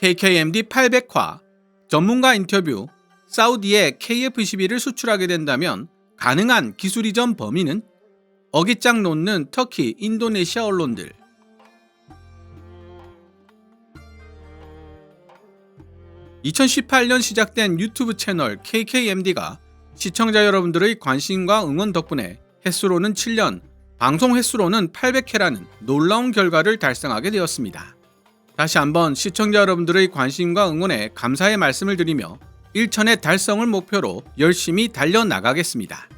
KKMD 800화 전문가 인터뷰 사우디에 KF-11을 수출하게 된다면 가능한 기술 이전 범위는 어깃장 놓는 터키, 인도네시아 언론들 (2018년) 시작된 유튜브 채널 KKMD가 시청자 여러분들의 관심과 응원 덕분에 횟수로는 7년, 방송 횟수로는 800회라는 놀라운 결과를 달성하게 되었습니다. 다시 한번 시청자 여러분들의 관심과 응원에 감사의 말씀을 드리며 1천의 달성을 목표로 열심히 달려나가겠습니다.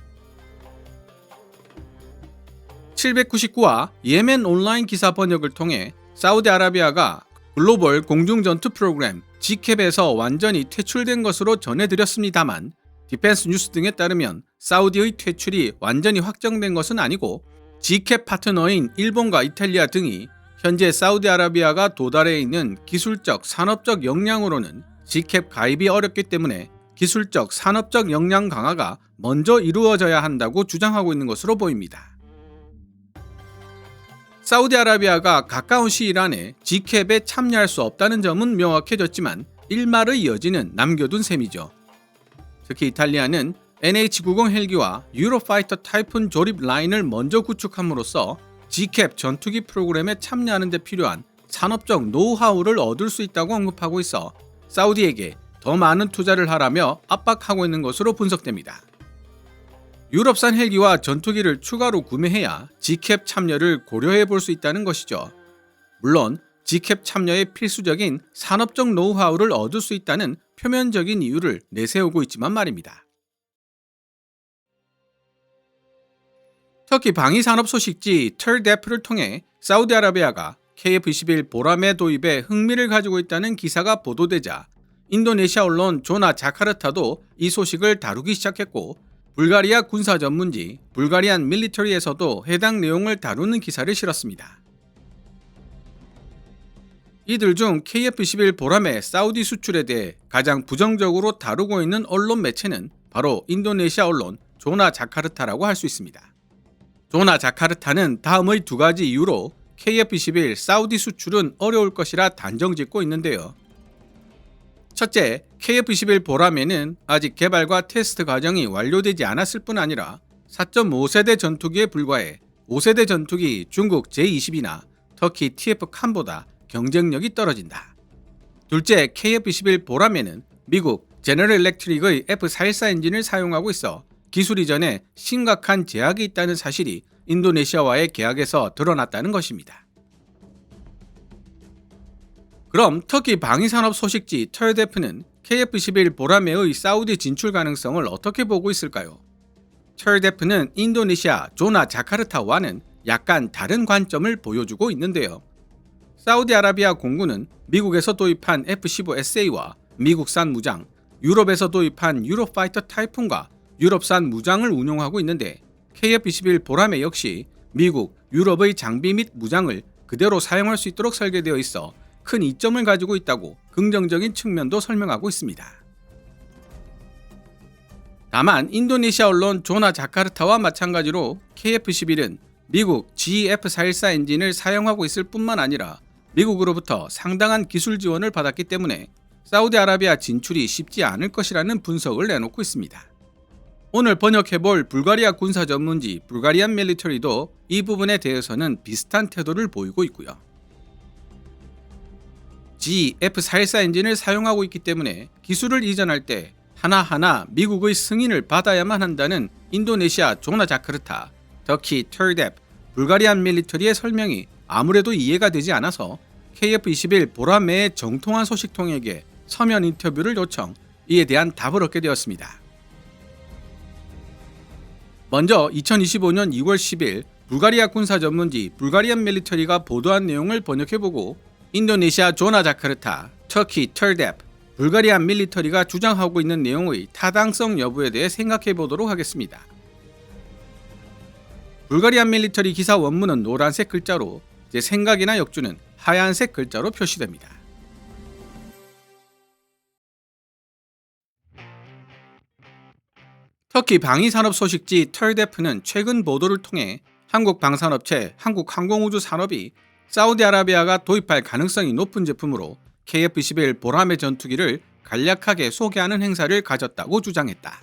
799화 예멘 온라인 기사 번역을 통해 사우디아라비아가 글로벌 공중전투 프로그램 G캡에서 완전히 퇴출된 것으로 전해드렸습니다만 디펜스 뉴스 등에 따르면 사우디의 퇴출이 완전히 확정된 것은 아니고 G캡 파트너인 일본과 이탈리아 등이 현재 사우디아라비아가 도달해 있는 기술적 산업적 역량으로는 G캡 가입이 어렵기 때문에 기술적 산업적 역량 강화가 먼저 이루어져야 한다고 주장하고 있는 것으로 보입니다. 사우디아라비아가 가까운 시일 안에 G캡에 참여할 수 없다는 점은 명확해졌지만 일말의 여지는 남겨둔 셈이죠. 특히 이탈리아는 NH-90 헬기와 유로파이터 타이푼 조립 라인을 먼저 구축함으로써 G캡 전투기 프로그램에 참여하는 데 필요한 산업적 노하우를 얻을 수 있다고 언급하고 있어 사우디에게 더 많은 투자를 하라며 압박하고 있는 것으로 분석됩니다. 유럽산 헬기와 전투기를 추가로 구매해야 G캡 참여를 고려해 볼 수 있다는 것이죠. 물론 G캡 참여에 필수적인 산업적 노하우를 얻을 수 있다는 표면적인 이유를 내세우고 있지만 말입니다. 터키 방위산업 소식지 털데프를 통해 사우디아라비아가 KF-21 보라매 도입에 흥미를 가지고 있다는 기사가 보도되자 인도네시아 언론 조나 자카르타도 이 소식을 다루기 시작했고 불가리아 군사 전문지 불가리안 밀리터리에서도 해당 내용을 다루는 기사를 실었습니다. 이들 중 KF-11 보람의 사우디 수출에 대해 가장 부정적으로 다루고 있는 언론 매체는 바로 인도네시아 언론 조나 자카르타라고 할 수 있습니다. 조나 자카르타는 다음의 두 가지 이유로 KF-21 사우디 수출은 어려울 것이라 단정 짓고 있는데요. 첫째, KF-21 보람에는 아직 개발과 테스트 과정이 완료되지 않았을 뿐 아니라 4.5세대 전투기에 불과해 5세대 전투기 중국 J-20이나 터키 TF 칸보다 경쟁력이 떨어진다. 둘째, KF-21 보람에는 미국 제너럴 일렉트릭의 F414 엔진을 사용하고 있어 기술 이전에 심각한 제약이 있다는 사실이 인도네시아와의 계약에서 드러났다는 것입니다. 그럼 터키 방위산업 소식지 털데프는 KF-11 보라매의 사우디 진출 가능성을 어떻게 보고 있을까요? 털데프는 인도네시아 조나 자카르타와는 약간 다른 관점을 보여주고 있는데요. 사우디아라비아 공군은 미국에서 도입한 F-15SA와 미국산 무장, 유럽에서 도입한 유로파이터 타이푼과 유럽산 무장을 운용하고 있는데 KF-21 보라매 역시 미국, 유럽의 장비 및 무장을 그대로 사용할 수 있도록 설계되어 있어 큰 이점을 가지고 있다고 긍정적인 측면도 설명하고 있습니다. 다만 인도네시아 언론 조나 자카르타와 마찬가지로 KF-11은 미국 GF414 엔진을 사용하고 있을 뿐만 아니라 미국으로부터 상당한 기술 지원을 받았기 때문에 사우디아라비아 진출이 쉽지 않을 것이라는 분석을 내놓고 있습니다. 오늘 번역해볼 불가리아 군사 전문지 불가리안 밀리터리도 이 부분에 대해서는 비슷한 태도를 보이고 있고요. GF414 엔진을 사용하고 있기 때문에 기술을 이전할 때 하나하나 미국의 승인을 받아야만 한다는 인도네시아 조나 자크르타, 터키 털뎁, 불가리안 밀리터리의 설명이 아무래도 이해가 되지 않아서 KF-21 보라매의 정통한 소식통에게 서면 인터뷰를 요청, 이에 대한 답을 얻게 되었습니다. 먼저 2025년 2월 10일 불가리아 군사 전문지 불가리안 밀리터리가 보도한 내용을 번역해보고 인도네시아 조나 자카르타, 터키 털뎁, 불가리안 밀리터리가 주장하고 있는 내용의 타당성 여부에 대해 생각해 보도록 하겠습니다. 불가리안 밀리터리 기사 원문은 노란색 글자로 제 생각이나 역주는 하얀색 글자로 표시됩니다. 터키 방위산업 소식지 털데프는 최근 보도를 통해 한국 방산업체 한국항공우주산업이 사우디아라비아가 도입할 가능성이 높은 제품으로 KF-21 보라매 전투기를 간략하게 소개하는 행사를 가졌다고 주장했다.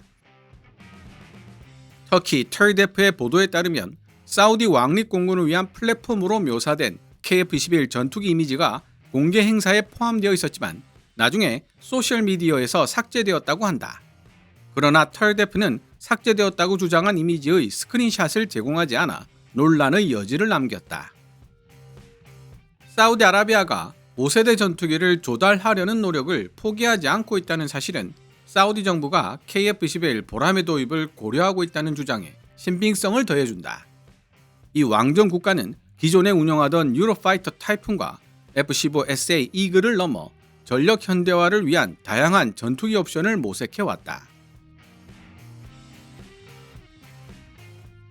터키 털데프의 보도에 따르면 사우디 왕립 공군을 위한 플랫폼으로 묘사된 KF-21 전투기 이미지가 공개 행사에 포함되어 있었지만 나중에 소셜미디어에서 삭제되었다고 한다. 그러나 털데프는 삭제되었다고 주장한 이미지의 스크린샷을 제공하지 않아 논란의 여지를 남겼다. 사우디아라비아가 5세대 전투기를 조달하려는 노력을 포기하지 않고 있다는 사실은 사우디 정부가 KF-21 보라매 도입을 고려하고 있다는 주장에 신빙성을 더해준다. 이 왕정 국가는 기존에 운영하던 유로파이터 타이푼과 F-15SA 이글을 넘어 전력 현대화를 위한 다양한 전투기 옵션을 모색해 왔다.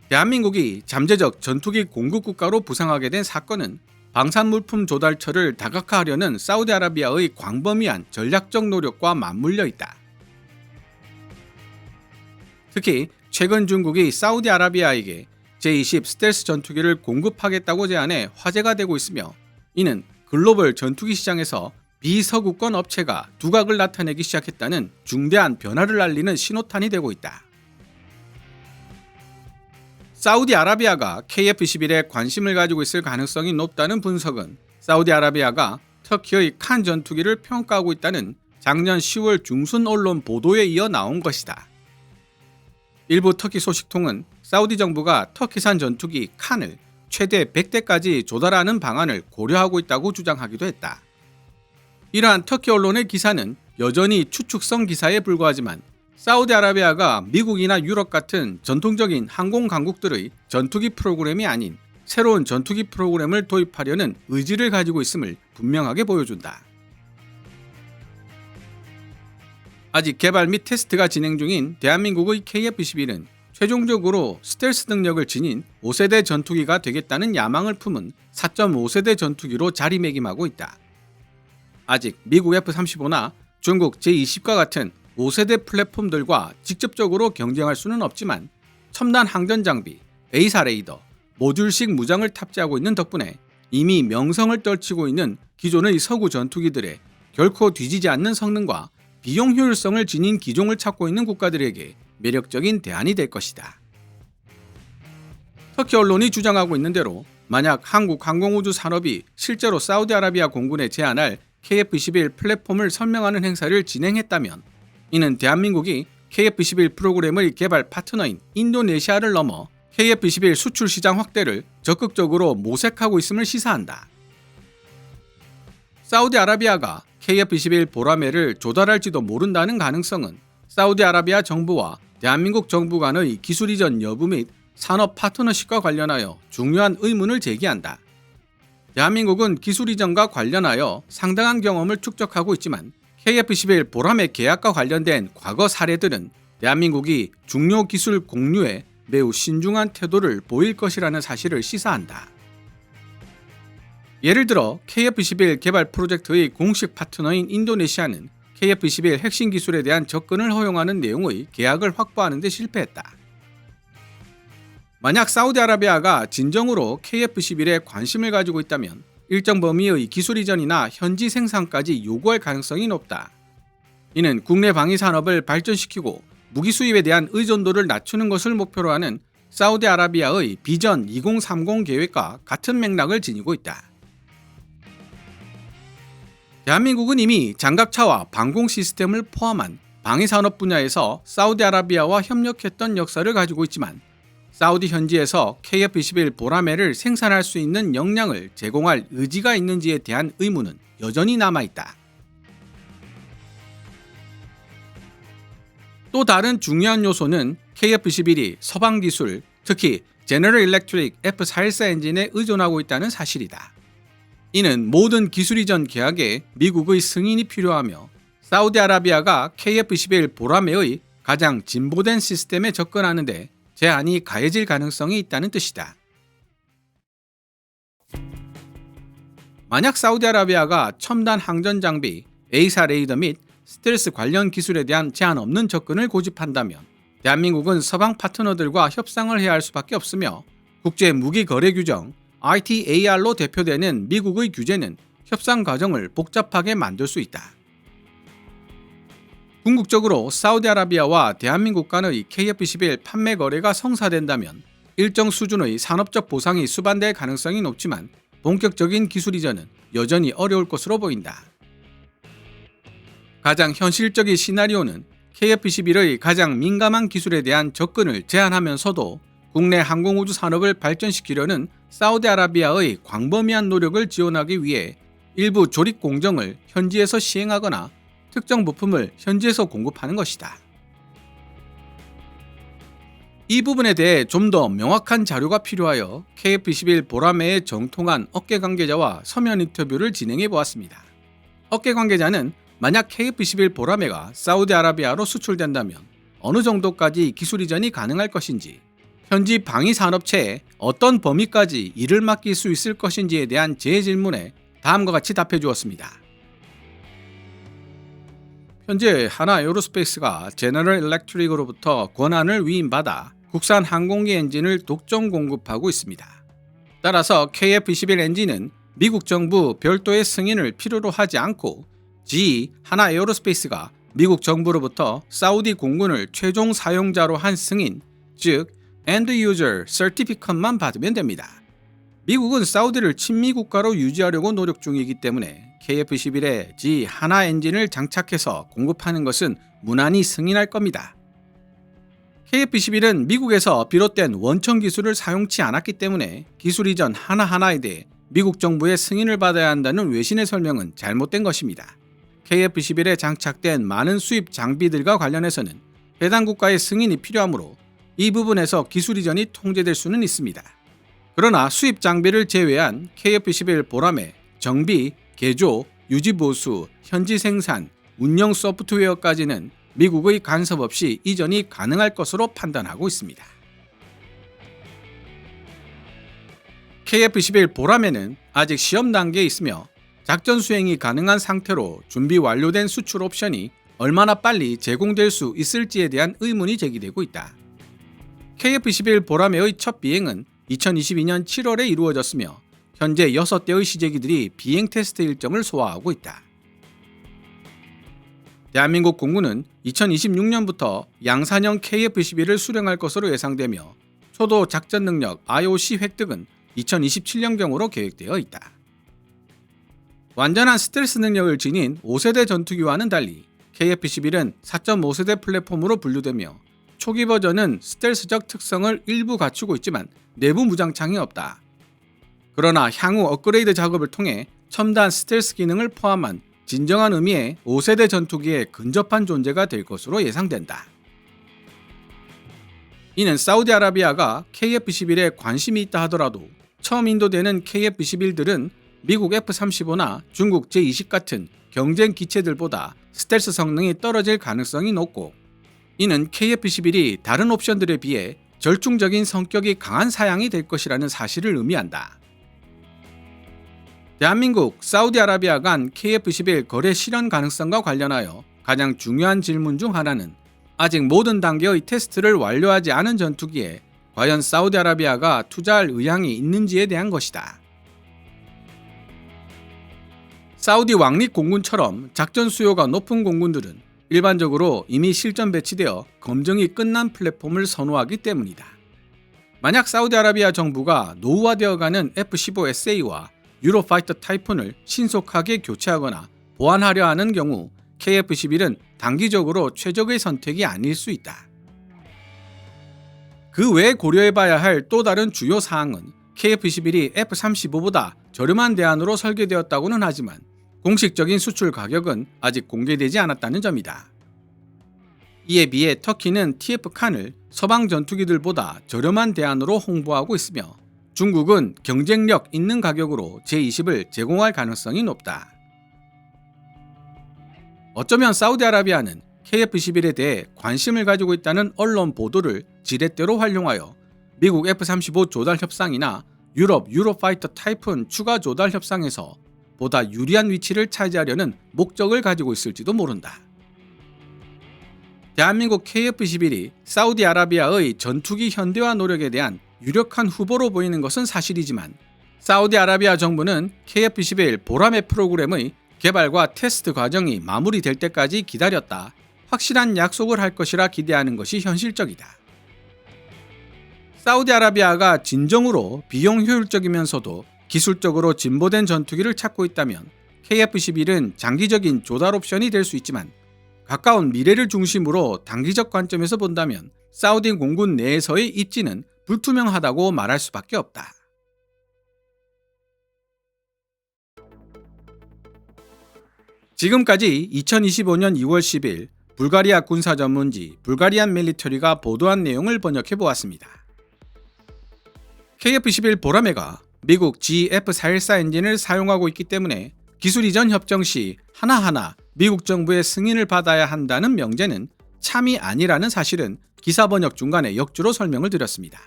대한민국이 잠재적 전투기 공급 국가로 부상하게 된 사건은 방산물품 조달처를 다각화하려는 사우디아라비아의 광범위한 전략적 노력과 맞물려 있다. 특히 최근 중국이 사우디아라비아에게 제20 스텔스 전투기를 공급하겠다고 제안해 화제가 되고 있으며 이는 글로벌 전투기 시장에서 비서구권 업체가 두각을 나타내기 시작했다는 중대한 변화를 알리는 신호탄이 되고 있다. 사우디아라비아가 KF-11에 관심을 가지고 있을 가능성이 높다는 분석은 사우디아라비아가 터키의 칸 전투기를 평가하고 있다는 작년 10월 중순 언론 보도에 이어 나온 것이다. 일부 터키 소식통은 사우디 정부가 터키산 전투기 칸을 최대 100대까지 조달하는 방안을 고려하고 있다고 주장하기도 했다. 이러한 터키 언론의 기사는 여전히 추측성 기사에 불과하지만 사우디아라비아가 미국이나 유럽 같은 전통적인 항공 강국들의 전투기 프로그램이 아닌 새로운 전투기 프로그램을 도입하려는 의지를 가지고 있음을 분명하게 보여준다. 아직 개발 및 테스트가 진행 중인 대한민국의 KF-21은 최종적으로 스텔스 능력을 지닌 5세대 전투기가 되겠다는 야망을 품은 4.5세대 전투기로 자리매김하고 있다. 아직 미국 F-35나 중국 제-20과 같은 5세대 플랫폼들과 직접적으로 경쟁할 수는 없지만 첨단 항전 장비, A사 레이더, 모듈식 무장을 탑재하고 있는 덕분에 이미 명성을 떨치고 있는 기존의 서구 전투기들의 결코 뒤지지 않는 성능과 비용 효율성을 지닌 기종을 찾고 있는 국가들에게 매력적인 대안이 될 것이다. 터키 언론이 주장하고 있는 대로 만약 한국 항공우주 산업이 실제로 사우디아라비아 공군에 제안할 KF-21 플랫폼을 설명하는 행사를 진행했다면 이는 대한민국이 KF-21 프로그램의 개발 파트너인 인도네시아를 넘어 KF-21 수출 시장 확대를 적극적으로 모색하고 있음을 시사한다. 사우디아라비아가 KF-21 보라매를 조달할지도 모른다는 가능성은 사우디아라비아 정부와 대한민국 정부 간의 기술 이전 여부 및 산업 파트너십과 관련하여 중요한 의문을 제기한다. 대한민국은 기술 이전과 관련하여 상당한 경험을 축적하고 있지만 KF-11 보라매 계약과 관련된 과거 사례들은 대한민국이 중요 기술 공유에 매우 신중한 태도를 보일 것이라는 사실을 시사한다. 예를 들어 KF-11 개발 프로젝트의 공식 파트너인 인도네시아는 KF-11 핵심 기술에 대한 접근을 허용하는 내용의 계약을 확보하는 데 실패했다. 만약 사우디아라비아가 진정으로 KF-11에 관심을 가지고 있다면 일정 범위의 기술 이전이나 현지 생산까지 요구할 가능성이 높다. 이는 국내 방위 산업을 발전시키고 무기 수입에 대한 의존도를 낮추는 것을 목표로 하는 사우디아라비아의 비전 2030 계획과 같은 맥락을 지니고 있다. 대한민국은 이미 장갑차와 방공 시스템을 포함한 방위 산업 분야에서 사우디아라비아와 협력했던 역사를 가지고 있지만 사우디 현지에서 KF-21 보라매를 생산할 수 있는 역량을 제공할 의지가 있는지에 대한 의문은 여전히 남아 있다. 또 다른 중요한 요소는 KF-11이 서방 기술, 특히 제너럴 일렉트릭 F414 엔진에 의존하고 있다는 사실이다. 이는 모든 기술 이전 계약에 미국의 승인이 필요하며 사우디아라비아가 KF-11 보라매의 가장 진보된 시스템에 접근하는데 제한이 가해질 가능성이 있다는 뜻이다. 만약 사우디아라비아가 첨단 항전 장비, A사 레이더 및 스텔스 관련 기술에 대한 제한 없는 접근을 고집한다면 대한민국은 서방 파트너들과 협상을 해야 할 수밖에 없으며 국제 무기 거래 규정 ITAR로 대표되는 미국의 규제는 협상 과정을 복잡하게 만들 수 있다. 궁극적으로 사우디아라비아와 대한민국 간의 KF-11 판매 거래가 성사된다면 일정 수준의 산업적 보상이 수반될 가능성이 높지만 본격적인 기술 이전은 여전히 어려울 것으로 보인다. 가장 현실적인 시나리오는 KF-11의 가장 민감한 기술에 대한 접근을 제한하면서도 국내 항공우주 산업을 발전시키려는 사우디아라비아의 광범위한 노력을 지원하기 위해 일부 조립 공정을 현지에서 시행하거나 특정 부품을 현지에서 공급하는 것이다. 이 부분에 대해 좀 더 명확한 자료가 필요하여 KF-21 보라매의 정통한 업계 관계자와 서면 인터뷰를 진행해 보았습니다. 업계 관계자는 만약 KF-21 보라매가 사우디아라비아로 수출된다면 어느 정도까지 기술 이전이 가능할 것인지, 현지 방위 산업체에 어떤 범위까지 일을 맡길 수 있을 것인지에 대한 제 질문에 다음과 같이 답해 주었습니다. 현재 하나 에어로스페이스가 제너럴 일렉트릭으로부터 권한을 위임받아 국산 항공기 엔진을 독점 공급하고 있습니다. 따라서 KF-21 엔진은 미국 정부 별도의 승인을 필요로 하지 않고 G 하나 에어로스페이스가 미국 정부로부터 사우디 공군을 최종 사용자로 한 승인, 즉 End User Certificate만 받으면 됩니다. 미국은 사우디를 친미 국가로 유지하려고 노력 중이기 때문에 KF-11에 G 하나 엔진을 장착해서 공급하는 것은 무난히 승인할 겁니다. KF-11은 미국에서 비롯된 원천 기술을 사용치 않았기 때문에 기술 이전 하나하나에 대해 미국 정부의 승인을 받아야 한다는 외신의 설명은 잘못된 것입니다. KF-11에 장착된 많은 수입 장비들과 관련해서는 해당 국가의 승인이 필요하므로 이 부분에서 기술 이전이 통제될 수는 있습니다. 그러나 수입 장비를 제외한 KF-11 보람의 정비, 개조, 유지 보수, 현지 생산, 운영 소프트웨어까지는 미국의 간섭 없이 이전이 가능할 것으로 판단하고 있습니다. KF-11 보람에는 아직 시험 단계에 있으며 작전 수행이 가능한 상태로 준비 완료된 수출 옵션이 얼마나 빨리 제공될 수 있을지에 대한 의문이 제기되고 있다. KF-11 보라매의 첫 비행은 2022년 7월에 이루어졌으며 현재 6대의 시제기들이 비행 테스트 일정을 소화하고 있다. 대한민국 공군은 2026년부터 양산형 KF-11을 수령할 것으로 예상되며 초도 작전 능력 IOC 획득은 2027년경으로 계획되어 있다. 완전한 스텔스 능력을 지닌 5세대 전투기와는 달리 KF-11은 4.5세대 플랫폼으로 분류되며 초기 버전은 스텔스적 특성을 일부 갖추고 있지만 내부 무장창이 없다. 그러나 향후 업그레이드 작업을 통해 첨단 스텔스 기능을 포함한 진정한 의미의 5세대 전투기에 근접한 존재가 될 것으로 예상된다. 이는 사우디아라비아가 KF-11에 관심이 있다 하더라도 처음 인도되는 KF-11들은 미국 F-35나 중국 제-20 같은 경쟁 기체들보다 스텔스 성능이 떨어질 가능성이 높고 이는 KF-11이 다른 옵션들에 비해 절충적인 성격이 강한 사양이 될 것이라는 사실을 의미한다. 대한민국, 사우디아라비아 간 KF-11 거래 실현 가능성과 관련하여 가장 중요한 질문 중 하나는 아직 모든 단계의 테스트를 완료하지 않은 전투기에 과연 사우디아라비아가 투자할 의향이 있는지에 대한 것이다. 사우디 왕립 공군처럼 작전 수요가 높은 공군들은 일반적으로 이미 실전 배치되어 검증이 끝난 플랫폼을 선호하기 때문이다. 만약 사우디아라비아 정부가 노후화되어가는 F-15SA와 유로파이터 타이푼을 신속하게 교체하거나 보완하려 하는 경우 KF-11은 단기적으로 최적의 선택이 아닐 수 있다. 그 외에 고려해봐야 할 또 다른 주요 사항은 KF-11이 F-35보다 저렴한 대안으로 설계되었다고는 하지만 공식적인 수출 가격은 아직 공개되지 않았다는 점이다. 이에 비해 터키는 TF-칸을 서방 전투기들보다 저렴한 대안으로 홍보하고 있으며 중국은 경쟁력 있는 가격으로 제20을 제공할 가능성이 높다. 어쩌면 사우디아라비아는 KF-11에 대해 관심을 가지고 있다는 언론 보도를 지렛대로 활용하여 미국 F-35 조달 협상이나 유럽 유로파이터 타이푼 추가 조달 협상에서 보다 유리한 위치를 차지하려는 목적을 가지고 있을지도 모른다. 대한민국 KF-11이 사우디아라비아의 전투기 현대화 노력에 대한 유력한 후보로 보이는 것은 사실이지만 사우디아라비아 정부는 KF-21 보라매 프로그램의 개발과 테스트 과정이 마무리될 때까지 기다렸다. 확실한 약속을 할 것이라 기대하는 것이 현실적이다. 사우디아라비아가 진정으로 비용 효율적이면서도 기술적으로 진보된 전투기를 찾고 있다면 KF-11은 장기적인 조달 옵션이 될 수 있지만 가까운 미래를 중심으로 단기적 관점에서 본다면 사우디 공군 내에서의 입지는 불투명하다고 말할 수밖에 없다. 지금까지 2025년 2월 10일 불가리아 군사 전문지 불가리안 밀리터리가 보도한 내용을 번역해 보았습니다. KF-11 보라매가 미국 GF414 엔진을 사용하고 있기 때문에 기술 이전 협정 시 하나하나 미국 정부의 승인을 받아야 한다는 명제는 참이 아니라는 사실은 기사 번역 중간에 역주로 설명을 드렸습니다.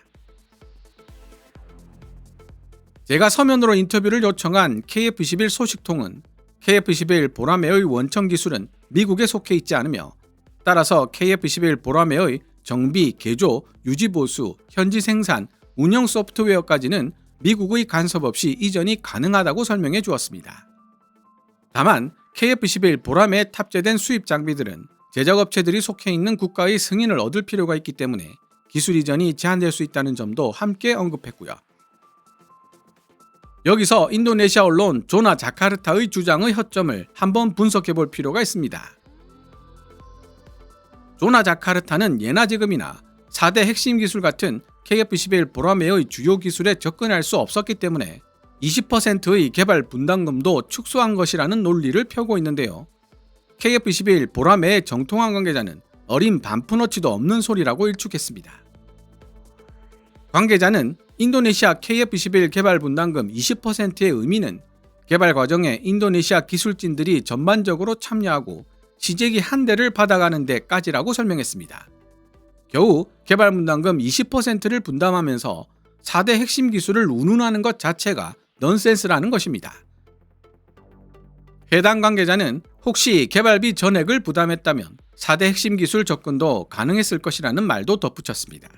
제가 서면으로 인터뷰를 요청한 KF-11 소식통은 KF-11 보라매의 원천 기술은 미국에 속해 있지 않으며 따라서 KF-11 보라매의 정비, 개조, 유지 보수, 현지 생산, 운영 소프트웨어까지는 미국의 간섭 없이 이전이 가능하다고 설명해 주었습니다. 다만 KF-11 보람에 탑재된 수입 장비들은 제작업체들이 속해 있는 국가의 승인을 얻을 필요가 있기 때문에 기술 이전이 제한될 수 있다는 점도 함께 언급했고요. 여기서 인도네시아 언론 조나 자카르타의 주장의 허점을 한번 분석해 볼 필요가 있습니다. 조나 자카르타는 예나 지금이나 4대 핵심 기술 같은 KF-11 보라매의 주요 기술에 접근할 수 없었기 때문에 20%의 개발 분담금도 축소한 것이라는 논리를 펴고 있는데요. KF-21 보라매의 정통한 관계자는 어린 반푼어치도 없는 소리라고 일축했습니다. 관계자는 인도네시아 KF-21 개발 분담금 20%의 의미는 개발 과정에 인도네시아 기술진들이 전반적으로 참여하고 시제기 한 대를 받아가는 데까지라고 설명했습니다. 겨우 개발 분담금 20%를 분담하면서 4대 핵심 기술을 운운하는 것 자체가 넌센스라는 것입니다. 해당 관계자는 혹시 개발비 전액을 부담했다면 4대 핵심 기술 접근도 가능했을 것이라는 말도 덧붙였습니다.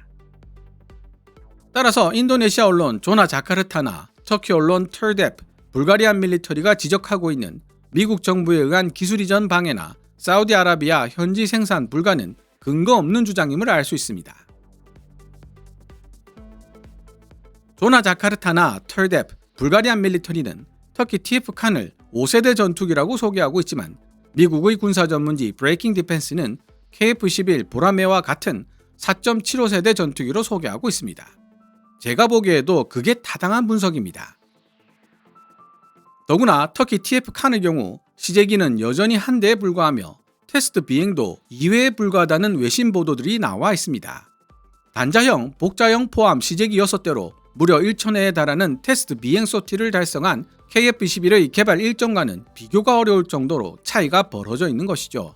따라서 인도네시아 언론 조나 자카르타나 터키 언론 털뎁, 불가리안 밀리터리가 지적하고 있는 미국 정부에 의한 기술 이전 방해나 사우디아라비아 현지 생산 불가는 근거 없는 주장임을 알 수 있습니다. 조나 자카르타나 털뎁, 불가리안 밀리터리는 터키 TF 칸을 5세대 전투기라고 소개하고 있지만 미국의 군사 전문지 브레이킹 디펜스는 KF-11 보라매와 같은 4.75세대 전투기로 소개하고 있습니다. 제가 보기에도 그게 타당한 분석입니다. 더구나 터키 TF 칸의 경우 시제기는 여전히 한 대에 불과하며 테스트 비행도 2회에 불과하다는 외신 보도들이 나와 있습니다. 단자형, 복자형 포함 시제기 6대로 무려 1천회에 달하는 테스트 비행 소티를 달성한 KF-21의 개발 일정과는 비교가 어려울 정도로 차이가 벌어져 있는 것이죠.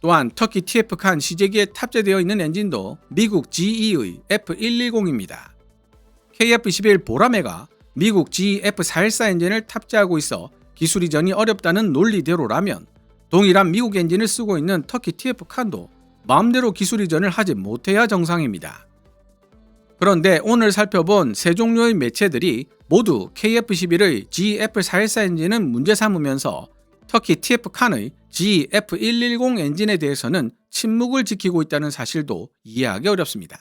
또한 터키 TF-칸 시제기에 탑재되어 있는 엔진도 미국 GE의 F110입니다. KF-21 보라매가 미국 GE F414 엔진을 탑재하고 있어 기술 이전이 어렵다는 논리대로라면 동일한 미국 엔진을 쓰고 있는 터키 TF-칸도 마음대로 기술 이전을 하지 못해야 정상입니다. 그런데 오늘 살펴본 세 종류의 매체들이 모두 KF-11의 GF414 엔진은 문제 삼으면서 터키 TF-칸의 GF110 엔진에 대해서는 침묵을 지키고 있다는 사실도 이해하기 어렵습니다.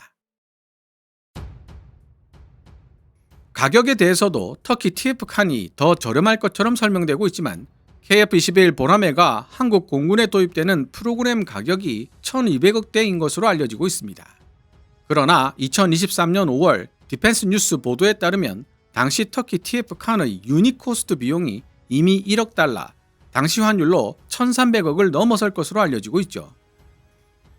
가격에 대해서도 터키 TF-칸이 더 저렴할 것처럼 설명되고 있지만 KF-21 보라매가 한국 공군에 도입되는 프로그램 가격이 1200억대인 것으로 알려지고 있습니다. 그러나 2023년 5월 디펜스 뉴스 보도에 따르면 당시 터키 TF 칸의 유니 코스트 비용이 이미 1억 달러, 당시 환율로 1,300억을 넘어설 것으로 알려지고 있죠.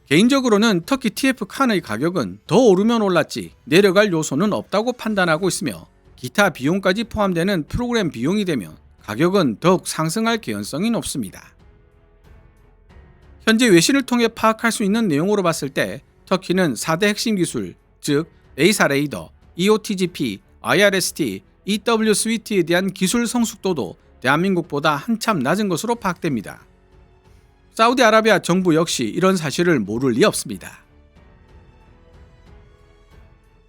개인적으로는 터키 TF 칸의 가격은 더 오르면 올랐지 내려갈 요소는 없다고 판단하고 있으며 기타 비용까지 포함되는 프로그램 비용이 되면 가격은 더욱 상승할 개연성이 높습니다. 현재 외신을 통해 파악할 수 있는 내용으로 봤을 때 터키는 4대 핵심 기술, 즉 A사 레이더, EOTGP, IRST, EW 스위트에 대한 기술 성숙도도 대한민국보다 한참 낮은 것으로 파악됩니다. 사우디아라비아 정부 역시 이런 사실을 모를 리 없습니다.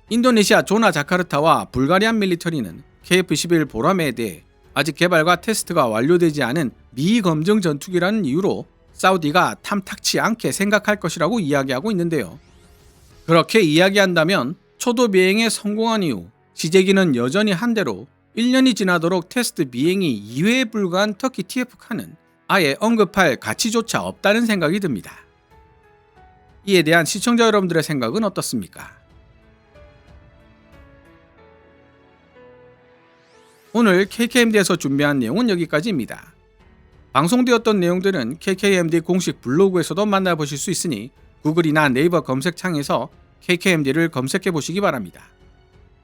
인도네시아 조나 자카르타와 불가리안 밀리터리는 KF-11 보라매에 대해 아직 개발과 테스트가 완료되지 않은 미검증 전투기라는 이유로 사우디가 탐탁치 않게 생각할 것이라고 이야기하고 있는데요. 그렇게 이야기한다면 초도 비행에 성공한 이후 시제기는 여전히 한 대로 1년이 지나도록 테스트 비행이 2회에 불과한 터키 TF-칸은 아예 언급할 가치조차 없다는 생각이 듭니다. 이에 대한 시청자 여러분들의 생각은 어떻습니까? 오늘 KKMD에서 준비한 내용은 여기까지입니다. 방송되었던 내용들은 KKMD 공식 블로그에서도 만나보실 수 있으니 구글이나 네이버 검색창에서 KKMD를 검색해 보시기 바랍니다.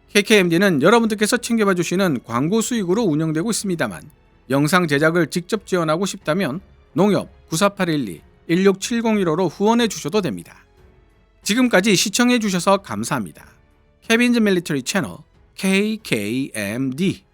KKMD는 여러분들께서 챙겨봐 주시는 광고 수익으로 운영되고 있습니다만 영상 제작을 직접 지원하고 싶다면 농협 94812 16701호로 후원해 주셔도 됩니다. 지금까지 시청해 주셔서 감사합니다. 케빈즈 밀리터리 채널 KKMD